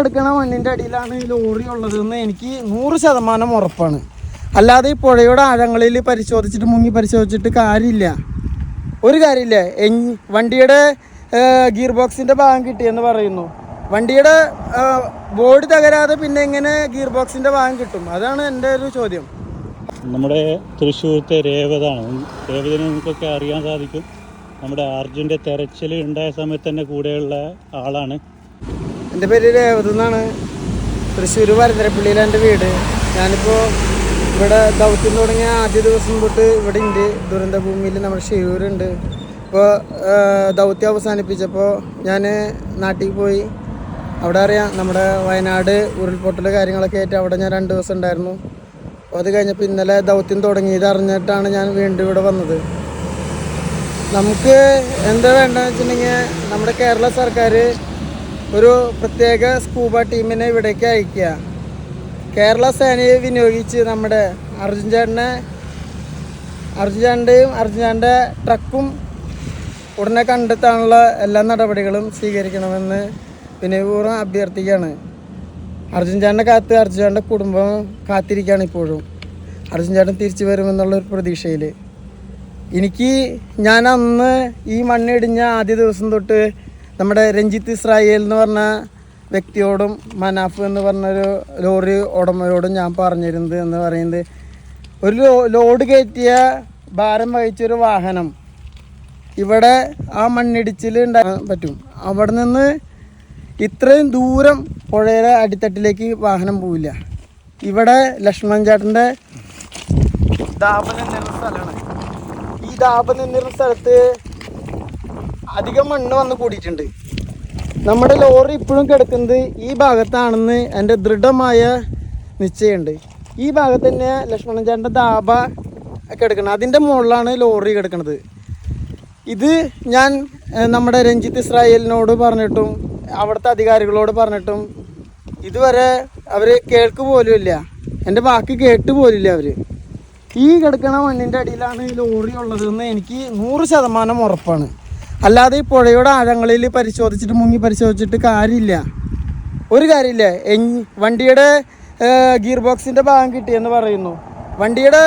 കിടക്കണ മണ്ണിന്റെ അടിയിലാണ് ഈ ലോറി ഉള്ളതെന്ന് എനിക്ക് നൂറ് ശതമാനം ഉറപ്പാണ്. അല്ലാതെ ഈ പുഴയുടെ ആഴങ്ങളിൽ പരിശോധിച്ചിട്ട് മുങ്ങി പരിശോധിച്ചിട്ട് കാര്യമില്ല. ഒരു കാര്യമില്ല. വണ്ടിയുടെ ഗിയർ ബോക്സിന്റെ ഭാഗം കിട്ടിയെന്ന് പറയുന്നു. വണ്ടിയുടെ ബോർഡ് തകരാതെ പിന്നെ എങ്ങനെ ഗിയർ ബോക്സിന്റെ ഭാഗം കിട്ടും? അതാണ് എന്റെ ഒരു ചോദ്യം. നമ്മുടെ തൃശ്ശൂരത്തെ രേവതാണ്. രേവതിനെ നിങ്ങൾക്കൊക്കെ അറിയാൻ സാധിക്കും. നമ്മുടെ അർജുന്റെ തെരച്ചിൽ ഉണ്ടായ സമയത്ത് തന്നെ കൂടെയുള്ള ആളാണ് എന്റെ പേര് രേവത് എന്നാണ്. തൃശ്ശൂർ വരന്തരപ്പള്ളിയിലാണ് എന്റെ വീട്. ഞാനിപ്പോൾ ഇവിടെ ദൗത്യം തുടങ്ങിയ ആദ്യ ദിവസം തൊട്ട് ഇവിടെ ഉണ്ട് ദുരന്ത ഭൂമിയിൽ നമ്മുടെ ഷിരൂരുണ്ട് ഇപ്പോൾ ദൗത്യം അവസാനിപ്പിച്ചപ്പോൾ ഞാൻ നാട്ടിൽ പോയി. അവിടെ അറിയാം നമ്മുടെ വയനാട് ഉരുൾപൊട്ടൽ കാര്യങ്ങളൊക്കെ ആയിട്ട് അവിടെ ഞാൻ രണ്ട് ദിവസം ഉണ്ടായിരുന്നു. അപ്പോൾ അത് കഴിഞ്ഞപ്പോൾ ഇന്നലെ ദൗത്യം തുടങ്ങിയത് അറിഞ്ഞിട്ടാണ് ഞാൻ വീണ്ടും ഇവിടെ വന്നത്. നമുക്ക് എന്താ വേണ്ടതെന്ന് വെച്ചിട്ടുണ്ടെങ്കിൽ നമ്മുടെ കേരള സർക്കാർ ഒരു പ്രത്യേക സ്കൂബ ടീമിനെ ഇവിടേക്ക് അയക്കുക. കേരള സേനയെ വിനിയോഗിച്ച് നമ്മുടെ അർജുൻ ചേട്ടനെ അർജുൻ ചേട്ടന്റെയും അർജുൻ ചേട്ടന്റെ ട്രക്കും ഉടനെ കണ്ടെത്താനുള്ള എല്ലാ നടപടികളും സ്വീകരിക്കണമെന്ന് വിനയപൂർവം അഭ്യർത്ഥിക്കുകയാണ്. അർജുൻ ചേട്ടനെ കാത്ത് അർജുൻ ചേട്ടന്റെ കുടുംബം കാത്തിരിക്കുകയാണ് ഇപ്പോഴും. അർജുൻ തിരിച്ചു വരുമെന്നുള്ള ഒരു പ്രതീക്ഷയിൽ എനിക്ക് ഞാൻ അന്ന് ഈ മണ്ണിടിഞ്ഞ ആദ്യ ദിവസം തൊട്ട് നമ്മുടെ രഞ്ജിത്ത് ഇസ്രായേൽ എന്ന് പറഞ്ഞ വ്യക്തിയോടും മനാഫ് എന്ന് പറഞ്ഞൊരു ലോറി ഉടമയോടും ഞാൻ പറഞ്ഞിരുന്നത് എന്ന് പറയുന്നത് ഒരു ലോഡ് കയറ്റിയ ഭാരം വഹിച്ചൊരു വാഹനം ഇവിടെ ആ മണ്ണിടിച്ചിൽ ഉണ്ടാകാൻ പറ്റും. അവിടെ നിന്ന് ഇത്രയും ദൂരം പുഴയുടെ അടിത്തട്ടിലേക്ക് വാഹനം പോവില്ല. ഇവിടെ ലക്ഷ്മണൻ ചേട്ടന്റെ ദാപ നിന്നിരുന്ന സ്ഥലമാണ്. ഈ ദാപ നിന്നിരുന്ന സ്ഥലത്ത് അധികം മണ്ണ് വന്ന് കൂടിയിട്ടുണ്ട്. നമ്മുടെ ലോറി ഇപ്പോഴും കിടക്കുന്നത് ഈ ഭാഗത്താണെന്ന് എന്റെ ദൃഢമായ നിശ്ചയമുണ്ട്. ഈ ഭാഗത്ത് തന്നെ ലക്ഷ്മണൻ ചേട്ടന്റെ ദാബ കിടക്കുന്നത് അതിന്റെ മുകളിലാണ് ലോറി കിടക്കുന്നത് ഇത് ഞാൻ നമ്മുടെ രഞ്ജിത്ത് ഇസ്രായേലിനോട് പറഞ്ഞിട്ടും അവിടുത്തെ അധികാരികളോട് പറഞ്ഞിട്ടും ഇതുവരെ അവർ കേൾക്ക് പോലും ഇല്ല. എന്റെ വാക്ക് കേട്ട് പോലില്ല അവർ ഈ കിടക്കണ മണ്ണിന്റെ അടിയിലാണ് ലോറി ഉള്ളതെന്ന് എനിക്ക് നൂറ് ശതമാനം ഉറപ്പാണ്. അല്ലാതെ ഈ പുഴയുടെ ആഴങ്ങളിൽ പരിശോധിച്ചിട്ട് മുങ്ങി പരിശോധിച്ചിട്ട് കാര്യമില്ല. ഒരു കാര്യമില്ല. വണ്ടിയുടെ ഗിയർ ബോക്സിന്റെ ഭാഗം കിട്ടിയെന്ന് പറയുന്നു. വണ്ടിയുടെ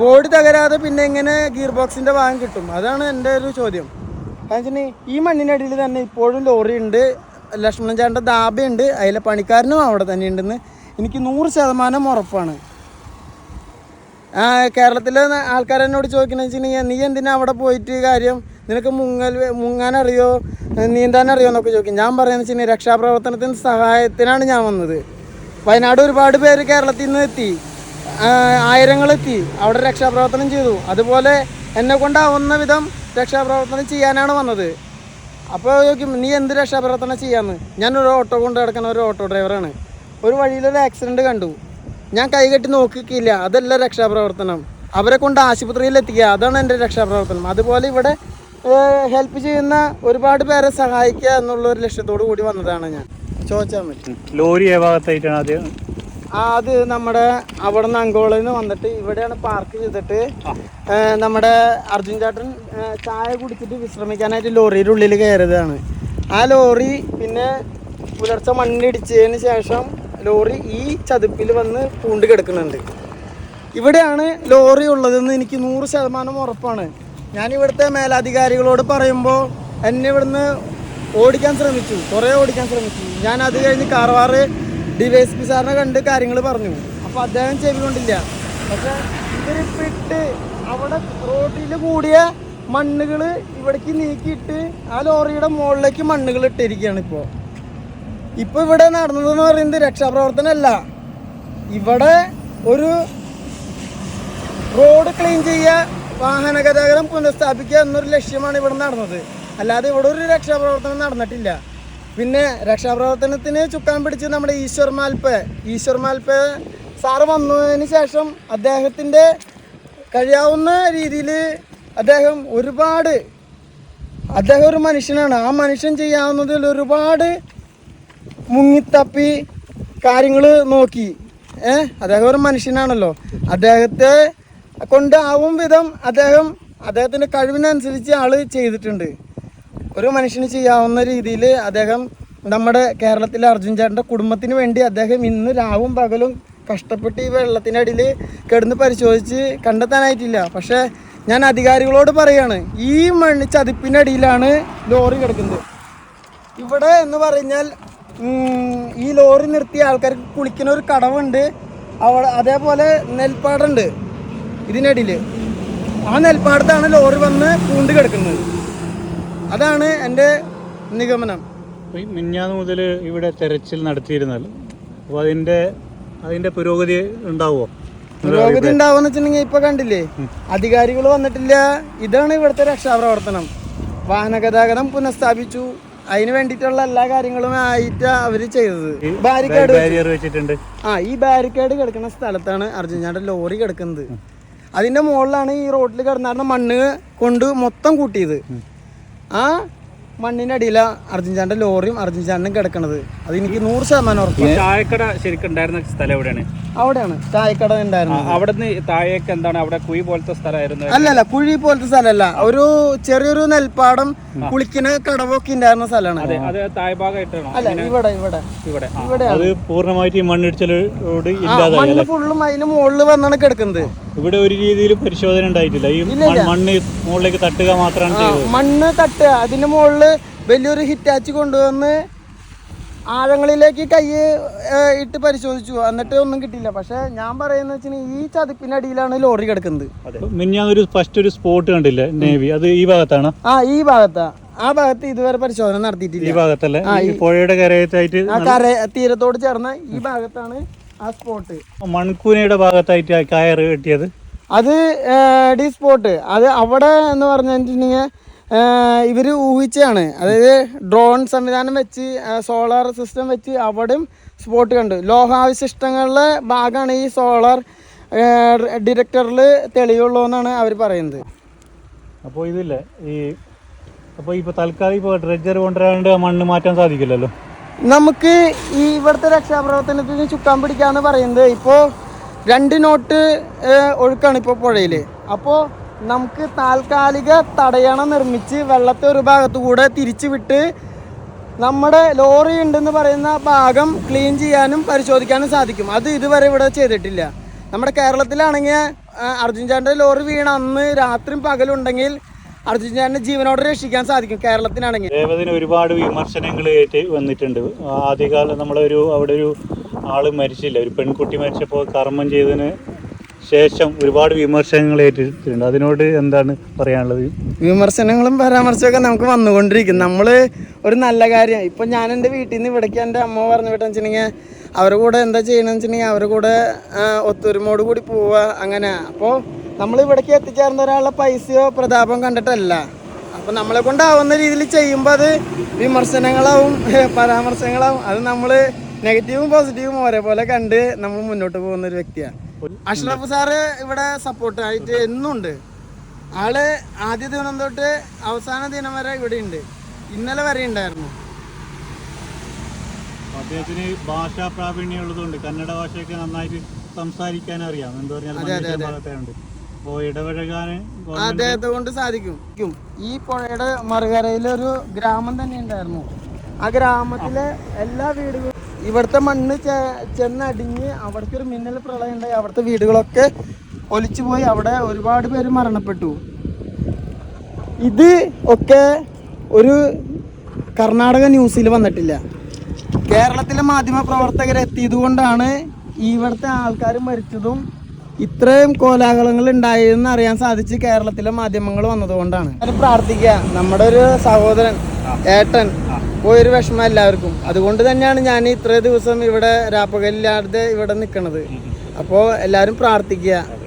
ബോർഡ് തകരാതെ പിന്നെ എങ്ങനെ ഗിയർ ബോക്സിന്റെ ഭാഗം കിട്ടും? അതാണ് എന്റെ ഒരു ചോദ്യം. കാരണം ഈ മണ്ണിനടിയിൽ തന്നെ ഇപ്പോഴും ലോറി ഉണ്ട് ലക്ഷ്മണൻ ചേട്ടന്റെ ദാബയുണ്ട് അതിലെ പണിക്കാരനും അവിടെ തന്നെ ഉണ്ടെന്ന് എനിക്ക് നൂറ് ശതമാനം ഉറപ്പാണ്. കേരളത്തിലെ ആൾക്കാരെന്നോട് ചോദിക്കണമെന്ന് വെച്ചിട്ടുണ്ടെങ്കിൽ നീ എന്തിനാ അവിടെ പോയിട്ട് കാര്യം നിനക്ക് മുങ്ങൽ നീന്താൻ അറിയോ എന്നൊക്കെ ചോദിക്കും. ഞാൻ പറയുന്നത് വെച്ചാൽ രക്ഷാപ്രവർത്തനത്തിന് സഹായത്തിനാണ് ഞാൻ വന്നത്. വയനാട് ഒരുപാട് പേര് കേരളത്തിൽ നിന്ന് എത്തി. ആയിരങ്ങളെത്തി. അവിടെ രക്ഷാപ്രവർത്തനം ചെയ്തു. അതുപോലെ എന്നെ കൊണ്ടാവുന്ന വിധം രക്ഷാപ്രവർത്തനം ചെയ്യാനാണ് വന്നത്. അപ്പോൾ ചോദിക്കും നീ എന്ത് രക്ഷാപ്രവർത്തനം ചെയ്യാന്ന്? ഞാനൊരു ഓട്ടോ കൊണ്ട് കിടക്കുന്ന ഒരു ഓട്ടോ ഡ്രൈവറാണ്. ഒരു വഴിയിലൊരു ആക്സിഡന്റ് കണ്ടു. ഞാൻ കൈകെട്ടി നോക്കിക്കില്ല. അതല്ല രക്ഷാപ്രവർത്തനം. അവരെ കൊണ്ട് ആശുപത്രിയിൽ എത്തിക്കുക അതാണ് എന്റെ രക്ഷാപ്രവർത്തനം. അതുപോലെ ഇവിടെ ഹെൽപ്പ് ചെയ്യുന്ന ഒരുപാട് പേരെ സഹായിക്കുക എന്നുള്ള ഒരു ലക്ഷ്യത്തോടു കൂടി വന്നതാണ് ഞാൻ. ചോദിച്ചാൽ മതി. ലോറി ഭാഗത്തായിട്ടാണ് ആദ്യം? ആ, അത് നമ്മുടെ അവിടെ നിന്ന് അങ്കോളിൽ നിന്ന് വന്നിട്ട് ഇവിടെയാണ് പാർക്ക് ചെയ്തിട്ട് നമ്മുടെ അർജുൻ ചാട്ടൻ ചായ കുടിച്ചിട്ട് വിശ്രമിക്കാനായിട്ട് ലോറിയുടെ ഉള്ളിൽ കയറിയതാണ്. ആ ലോറി പിന്നെ പുലർച്ചെ മണ്ണിടിച്ചതിന് ശേഷം ലോറി ഈ ചതുപ്പിൽ വന്ന് പൂണ്ട് കിടക്കുന്നുണ്ട്. ഇവിടെയാണ് ലോറി ഉള്ളതെന്ന് എനിക്ക് നൂറ് ശതമാനം ഉറപ്പാണ്. ഞാൻ ഇവിടുത്തെ മേലധികാരികളോട് പറയുമ്പോൾ എന്നെ ഇവിടുന്ന് ഓടിക്കാൻ ശ്രമിച്ചു. കുറേ ഓടിക്കാൻ ശ്രമിച്ചു. ഞാൻ അത് കഴിഞ്ഞ് കാർവാറ് എസ് പി സാറിനെ കണ്ട് കാര്യങ്ങൾ പറഞ്ഞു. അപ്പോൾ അദ്ദേഹം ചെവി കൊണ്ടില്ല. പക്ഷേ ഇവരിപ്പിട്ട് അവിടെ റോഡിൽ കൂടിയ മണ്ണുകൾ ഇവിടേക്ക് നീക്കിയിട്ട് ആ ലോറിയുടെ മുകളിലേക്ക് മണ്ണുകൾ ഇട്ടിരിക്കുകയാണ് ഇപ്പോൾ ഇപ്പോൾ ഇവിടെ നടന്നതെന്ന് പറയുന്നത് രക്ഷാപ്രവർത്തനമല്ല. ഇവിടെ ഒരു റോഡ് ക്ലീൻ ചെയ്യുക വാഹന ഗതാഗതം പുനഃസ്ഥാപിക്കുക എന്നൊരു ലക്ഷ്യമാണ് ഇവിടെ നടന്നത്. അല്ലാതെ ഇവിടെ ഒരു രക്ഷാപ്രവർത്തനം നടന്നിട്ടില്ല. പിന്നെ രക്ഷാപ്രവർത്തനത്തിന് ചുക്കാൻ പിടിച്ച് നമ്മുടെ ഈശ്വർ മാൽപ്പ ഈശ്വർ മാൽപ്പ സാറ് വന്നതിന് ശേഷം അദ്ദേഹത്തിന്റെ കഴിയാവുന്ന രീതിയിൽ അദ്ദേഹം ഒരുപാട് അദ്ദേഹം ഒരു മനുഷ്യനാണ്. ആ മനുഷ്യൻ ചെയ്യാവുന്നതിൽ ഒരുപാട് മുങ്ങിത്തപ്പി കാര്യങ്ങൾ നോക്കി. ഏഹ് അദ്ദേഹം ഒരു മനുഷ്യനാണല്ലോ. അദ്ദേഹത്തെ കൊണ്ടാവും വിധം അദ്ദേഹം അദ്ദേഹത്തിന്റെ കഴിവിനനുസരിച്ച് ആൾ ചെയ്തിട്ടുണ്ട്. ഒരു മനുഷ്യന് ചെയ്യാവുന്ന രീതിയിൽ അദ്ദേഹം നമ്മുടെ കേരളത്തിലെ അർജുൻ ചേട്ടന്റെ കുടുംബത്തിന് വേണ്ടി അദ്ദേഹം ഇന്ന് രാവും പകലും കഷ്ടപ്പെട്ട് ഈ വെള്ളത്തിനടിയിൽ കിടന്ന് പരിശോധിച്ച് കണ്ടെത്താനായിട്ടില്ല. പക്ഷേ ഞാൻ അധികാരികളോട് പറയാണ് ഈ മണ്ണ് ചതിപ്പിനടിയിലാണ് ലോറി കിടക്കുന്നത്. ഇവിടെ എന്ന് പറഞ്ഞാൽ ഈ ലോറി നിർത്തിയ ആൾക്കാർക്ക് കുളിക്കുന്ന ഒരു കടവുണ്ട്. അവ അതേപോലെ നെൽപ്പാടുണ്ട് ഇതിനടിയിൽ ആ നെൽപ്പാടത്താണ് ലോറി വന്ന് പൂണ്ട് കിടക്കുന്നത്. അതാണ് എന്റെ നിഗമനം. ഈ മിഞ്ഞാന്ന് മുതൽ ഇവിടെ തെരച്ചിൽ നടത്തിയിരുന്നാൽ അപ്പോൾ അതിന്റെ അതിന്റെ പുരോഗതി ഉണ്ടാവുമോ? പുരോഗതി ഉണ്ടാവുമെന്ന് വെച്ചിട്ടുണ്ടെങ്കിൽ ഇപ്പൊ കണ്ടില്ലേ അധികാരികൾ വന്നിട്ടില്ല. ഇതാണ് ഇവിടുത്തെ രക്ഷാപ്രവർത്തനം. വാഹന ഗതാഗതം പുനഃസ്ഥാപിച്ചു. അതിന് വേണ്ടിയിട്ടുള്ള എല്ലാ കാര്യങ്ങളും ആയിട്ട് അവർ ചെയ്തത്. ബാരിക്കേഡ് വെച്ചിട്ടുണ്ട്. ആ ഈ ബാരിക്കേഡ് കിടക്കുന്ന സ്ഥലത്താണ് അർജുനാന്റെ ലോറി കിടക്കുന്നത്. അതിന്റെ മുകളിലാണ് ഈ റോഡിൽ കിടന്നായിരുന്ന മണ്ണ് കൊണ്ട് മൊത്തം കൂട്ടിയത്. ആ മണ്ണിന്റെ അടിയിലാണ് അർജുൻചാന്റെ ലോറിയും അർജുൻചാണ്ടും കിടക്കണത്. അത് എനിക്ക് നൂറ് ശതമാനം ഉറപ്പ്. ചായക്കട ശരിക്കും ഉണ്ടായിരുന്ന സ്ഥലം എവിടെയാണ്? അവിടെയാണ്. ചായക്കട ഉണ്ടായിരുന്നത് അവിടെ നിന്ന് താഴേക്ക് എന്താണ്? അവിടെ കുഴി പോലത്തെ സ്ഥലമായിരുന്നു അല്ലല്ല കുഴി പോലത്തെ സ്ഥലമല്ല. ഒരു ചെറിയൊരു നെൽപ്പാടം കുളിക്കുന്ന കടവൊക്കെ ഉണ്ടായിരുന്ന സ്ഥലമാണ്. അതെ അത് താഴ്ഭാഗമായിട്ടാണോ അല്ല ഇവിടെ ഇവിടെ. ഇവിടെ. ഇവിടെ അത് പൂർണമായിട്ട് മണ്ണിടിച്ചിലോട് മണ്ണ് ഫുള്ളും അതിന് മുകളിൽ വന്നാണ് കിടക്കുന്നത്. ഇവിടെ ഒരു രീതിയിൽ പരിശോധന ഉണ്ടായിട്ടില്ല. ഈ മണ്ണ് മുകളിലേക്ക് തട്ടുക മാത്രമാണ് ചെയ്തത്. മണ്ണ് തട്ടുക. അതിന്റെ മുകളിൽ വലിയൊരു ഹിറ്റാച്ച് കൊണ്ടുവന്ന് ആഴങ്ങളിലേക്ക് കൈ ഇട്ട് പരിശോധിച്ചു. എന്നിട്ട് ഒന്നും കിട്ടിയില്ല. പക്ഷെ ഞാൻ പറയുന്ന വെച്ചാൽ ഈ ചതുപ്പിനടിയിലാണ് ലോറി കിടക്കുന്നത്. മിഞ്ഞാന്ന് ഒരു ഫസ്റ്റ് ഒരു സ്പോട്ട് കണ്ടില്ല നേവി. അത് ഈ ഭാഗത്താണ്? ആ ഈ ഭാഗത്താ. ആ ഭാഗത്ത് ഇതുവരെ പരിശോധന നടത്തിയിട്ടില്ല. ഈ ഭാഗത്തല്ലേ? ഈ പുഴയുടെ കരയത്തായിട്ട് ആ കര തീരത്തോട് ചേർന്ന ഈ ഭാഗത്താണ് ആ സ്പോട്ട് മൺകൂനയുടെ ഭാഗത്തായിട്ട് കയർ കെട്ടിയത്? അത് ഡി സ്പോട്ട് അത് അവിടെ എന്ന് പറഞ്ഞിട്ടുണ്ടെങ്കിൽ ഇവർ ഊഹിച്ചാണ് അതായത് ഡ്രോൺ സംവിധാനം വെച്ച് സോളാർ സിസ്റ്റം വെച്ച് അവിടെയും സ്പോട്ട് കണ്ടു. ലോഹാവശിഷ്ടങ്ങളുടെ ഭാഗമാണ് ഈ സോളാർ ഡിറ്റക്ടറിൽ തെളിവുള്ളൂ എന്നാണ് അവർ പറയുന്നത്. അപ്പോൾ ഇതില്ലേ ഈ അപ്പോൾ ഇപ്പോൾ തൽക്കാലം ഇപ്പോൾ ഡ്രെഡ്ജർ കൊണ്ടുവരാണ്ട് മണ്ണ് മാറ്റാൻ സാധിക്കില്ലല്ലോ? നമുക്ക് ഈ ഇവിടുത്തെ രക്ഷാപ്രവർത്തനത്തിന് ചുക്കാൻ പിടിക്കാന്ന് പറയുന്നത് ഇപ്പോൾ രണ്ട് നോട്ട് ഒഴുക്കാണ് ഇപ്പോൾ പുഴയിൽ അപ്പോൾ നമുക്ക് താൽക്കാലിക തടയണ നിർമ്മിച്ച് വെള്ളത്തെ ഒരു ഭാഗത്തു കൂടെ തിരിച്ചു വിട്ട് നമ്മുടെ ലോറി ഉണ്ടെന്ന് പറയുന്ന ഭാഗം ക്ലീൻ ചെയ്യാനും പരിശോധിക്കാനും സാധിക്കും. അത് ഇതുവരെ ഇവിടെ ചെയ്തിട്ടില്ല. നമ്മുടെ കേരളത്തിലാണെങ്കിൽ അർജുൻ ചാന്റെ ലോറി വീണ അന്ന് രാത്രിയും പകലുണ്ടെങ്കിൽ അർജുൻ ജീവനോട് രക്ഷിക്കാൻ സാധിക്കും കേരളത്തിനാണെങ്കിൽ. ദേവതിന് ഒരുപാട് വിമർശനങ്ങൾ ഏറ്റ് വന്നിട്ടുണ്ട്. ആദ്യകാലം നമ്മളൊരു അവിടെ ഒരു ആൾ മരിച്ചില്ല. ഒരു പെൺകുട്ടി മരിച്ചപ്പോൾ കർമ്മം ചെയ്തതിന് ശേഷം ഒരുപാട് വിമർശനങ്ങൾ ഏറ്റിട്ടുണ്ട്. അതിനോട് എന്താണ് പറയാനുള്ളത്? വിമർശനങ്ങളും പരാമർശമൊക്കെ നമുക്ക് വന്നുകൊണ്ടിരിക്കും. നമ്മൾ ഒരു നല്ല കാര്യം. ഇപ്പം ഞാൻ എന്റെ വീട്ടിൽ നിന്ന് ഇവിടേക്ക് എന്റെ അമ്മ പറഞ്ഞു വിട്ടെന്ന് വെച്ചിട്ടുണ്ടെങ്കിൽ അവരുടെ കൂടെ എന്താ ചെയ്യണമെന്ന് വെച്ചിട്ടുണ്ടെങ്കിൽ അവരുടെ കൂടെ ഒത്തൊരുമോട് കൂടി പോവുക അങ്ങനെ. അപ്പോൾ നമ്മൾ ഇവിടേക്ക് എത്തിച്ചേർന്ന ഒരാളുടെ പൈസയോ പ്രതാപം കണ്ടിട്ടല്ല. അപ്പോൾ നമ്മളെ കൊണ്ടാവുന്ന രീതിയിൽ ചെയ്യുമ്പോൾ അത് വിമർശനങ്ങളാവും പരാമർശങ്ങളാവും. അത് നമ്മൾ നെഗറ്റീവും പോസിറ്റീവും ഒരേപോലെ കണ്ട് നമ്മൾ മുന്നോട്ട് പോകുന്ന ഒരു വ്യക്തിയാണ് അഷ്റഫ് സാറ് ഇവിടെ സപ്പോർട്ടായിട്ട് എന്നുണ്ട് ആൾ ആദ്യ ദിനം തൊട്ട് അവസാന ദിനം വരെ ഇവിടെ ഉണ്ട്. ഇന്നലെ വരെ ഉണ്ടായിരുന്നു. അദ്ദേഹത്തിന് ഭാഷാ പ്രാവീണ്യം ഉള്ളതുകൊണ്ട് കന്നഡ ഭാഷയൊക്കെ നന്നായിട്ട് സംസാരിക്കാൻ അറിയാം എന്താ പറഞ്ഞാൽ അദ്ദേഹത്തെ കൊണ്ട് സാധിക്കും. ഈ പുഴയുടെ മറുകരയിൽ ഒരു ഗ്രാമം തന്നെ ഉണ്ടായിരുന്നു. ആ ഗ്രാമത്തിലെ എല്ലാ വീടുകളും ഇവിടുത്തെ മണ്ണ് ചെന്നടിഞ്ഞ് അവിടുത്തെ ഒരു മിന്നൽ പ്രളയം ഉണ്ടായി. അവിടുത്തെ വീടുകളൊക്കെ ഒലിച്ചു പോയി അവിടെ ഒരുപാട് പേര് മരണപ്പെട്ടു. ഇത് ഒക്കെ ഒരു കർണാടക ന്യൂസിൽ വന്നിട്ടില്ല. കേരളത്തിലെ മാധ്യമ പ്രവർത്തകർ കൊണ്ടാണ് ഇവിടുത്തെ ആൾക്കാർ മരിച്ചതും ഇത്രയും കോലാഹലങ്ങൾ ഉണ്ടായിരുന്നു അറിയാൻ സാധിച്ച് കേരളത്തിലെ മാധ്യമങ്ങൾ വന്നതുകൊണ്ടാണ്. അത് പ്രാർത്ഥിക്കുക. നമ്മുടെ ഒരു സഹോദരൻ ഏട്ടൻ പോയൊരു വിഷമം എല്ലാവർക്കും. അതുകൊണ്ട് തന്നെയാണ് ഞാൻ ഇത്ര ദിവസം ഇവിടെ രാപ്പകലില്ലാതെ ഇവിടെ നിൽക്കുന്നത് അപ്പോൾ എല്ലാവരും പ്രാർത്ഥിക്കുക.